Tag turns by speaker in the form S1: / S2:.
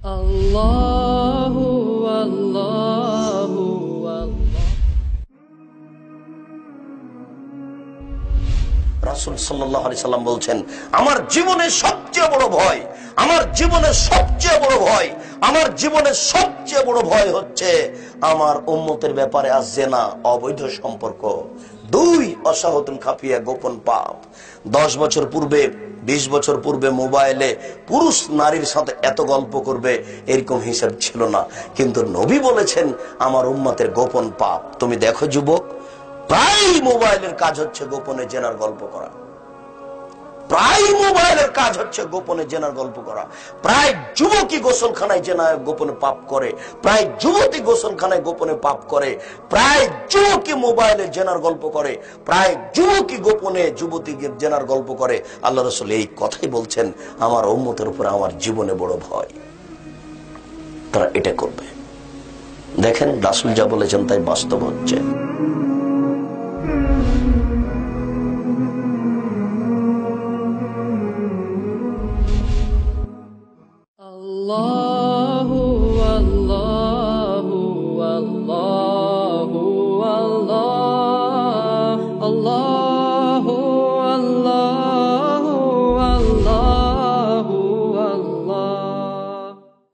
S1: الله الله الله
S2: রাসুল সাল্লাহ আলি সাল্লাম বলছেন আমার জীবনের সবচেয়ে বড় ভয় আমার জীবনের সবচেয়ে বড় ভয় আমার জীবনের সবচেয়ে বড় ভয় হচ্ছে আমার উম্মতের ব্যাপারে আসছে না অবৈধ সম্পর্ক দুই অসাহতুন খাপিয়া গোপন পাপ। দশ বছর পূর্বে, বিশ বছর পূর্বে মোবাইলে পুরুষ নারীর সাথে এত গল্প করবে, এরকম হিসাব ছিল না। কিন্তু নবী বলেছেন, আমার উম্মাতের গোপন পাপ। তুমি দেখো যুবক প্রায় মোবাইলের কাজ হচ্ছে গোপনে জেনার গল্প করা। প্রায় মোবাইলের কাজ হচ্ছে গোপনে জেনার গল্প করা। প্রায় যুবকই গোসলখানায় জেনা গোপনে পাপ করে। প্রায় যুবতী গোসলখানায় গোপনে পাপ করে। প্রায় যুবকই মোবাইলে জেনার গল্প করে। প্রায় যুবকই গোপনে যুবতী জেনার গল্প করে। আল্লাহ রসুল এই কথাই বলছেন, আমার উম্মতের উপরে আমার জীবনে বড় ভয়। তারা এটা করবে। দেখেন রাসুল যা বলেছেন তাই বাস্তব হচ্ছে।
S1: الله الله الله الله الله